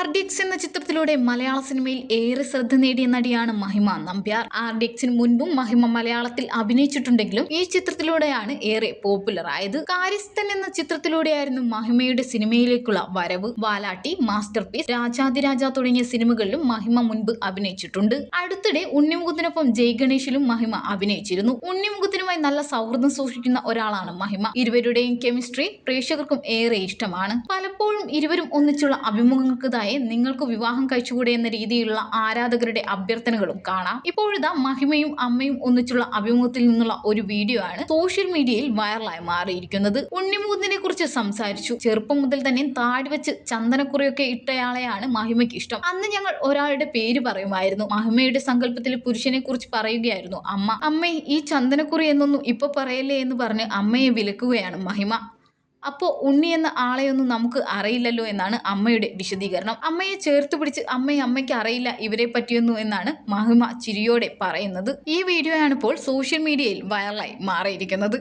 R D X എന്ന ചിത്രത്തിലൂടെ മലയാള സിനിമയിൽ ഏറെ ശ്രദ്ധ നേടിയ നടിയാണ് മഹിമ നമ്പ്യാർ. ആർഡിക്സിന് മുൻപും മഹിമ മലയാളത്തിൽ അഭിനയിച്ചിട്ടുണ്ടെങ്കിലും ഈ ചിത്രത്തിലൂടെയാണ് ഏറെ പോപ്പുലർ ആയത്. കാര്യസ്ഥൻ എന്ന ചിത്രത്തിലൂടെയായിരുന്നു മഹിമയുടെ സിനിമയിലേക്കുള്ള വരവ്. വാലാട്ടി മാസ്റ്റർ പീസ് രാജാതിരാജ തുടങ്ങിയ സിനിമകളിലും മഹിമ മുൻപ് അഭിനയിച്ചിട്ടുണ്ട്. അടുത്തിടെ ഉണ്ണിമുഖത്തിനൊപ്പം ജയ് ഗണേഷിലും മഹിമ അഭിനയിച്ചിരുന്നു. ഉണ്ണിമുഖത്തിനുമായി നല്ല സൗഹൃദം സൂക്ഷിക്കുന്ന ഒരാളാണ് മഹിമ. ഇരുവരുടെയും കെമിസ്ട്രി പ്രേക്ഷകർക്കും ഏറെ ഇഷ്ടമാണ്. പലപ്പോഴും ഇരുവരും ഒന്നിച്ചുള്ള അഭിമുഖങ്ങൾക്കിതായി നിങ്ങൾക്ക് വിവാഹം കഴിച്ചുകൂടെ എന്ന രീതിയിലുള്ള ആരാധകരുടെ അഭ്യർത്ഥനകളും കാണാം. ഇപ്പോഴിതാ മഹിമയും അമ്മയും ഒന്നിച്ചുള്ള അഭിമുഖത്തിൽ നിന്നുള്ള ഒരു വീഡിയോ ആണ് സോഷ്യൽ മീഡിയയിൽ വൈറലായി മാറിയിരിക്കുന്നത്. ഉണ്ണിമൂന്നിനെ കുറിച്ച് സംസാരിച്ചു. ചെറുപ്പം മുതൽ തന്നെ താടി വെച്ച് ചന്ദനക്കുറിയൊക്കെ ഇട്ടയാളെയാണ് മഹിമയ്ക്ക് ഇഷ്ടം. അന്ന് ഞങ്ങൾ ഒരാളുടെ പേര് പറയുമായിരുന്നു. മഹിമയുടെ സങ്കല്പത്തിൽ പുരുഷനെ കുറിച്ച് പറയുകയായിരുന്നു അമ്മ. അമ്മേ ഈ ചന്ദനക്കുറി എന്നൊന്നും ഇപ്പൊ പറയല്ലേ എന്ന് പറഞ്ഞ് അമ്മയെ വിലക്കുകയാണ് മഹിമ. അപ്പോൾ ഉണ്ണി എന്ന ആളെയൊന്നും നമുക്ക് അറിയില്ലല്ലോ എന്നാണ് അമ്മയുടെ വിശദീകരണം. അമ്മയെ ചേർത്ത് പിടിച്ച് അമ്മയെ അമ്മയ്ക്ക് അറിയില്ല ഇവരെ പറ്റിയൊന്നും എന്നാണ് മഹിമ ചിരിയോടെ പറയുന്നത്. ഈ വീഡിയോയാണ് ഇപ്പോൾ സോഷ്യൽ മീഡിയയിൽ വൈറലായി മാറിയിരിക്കുന്നത്.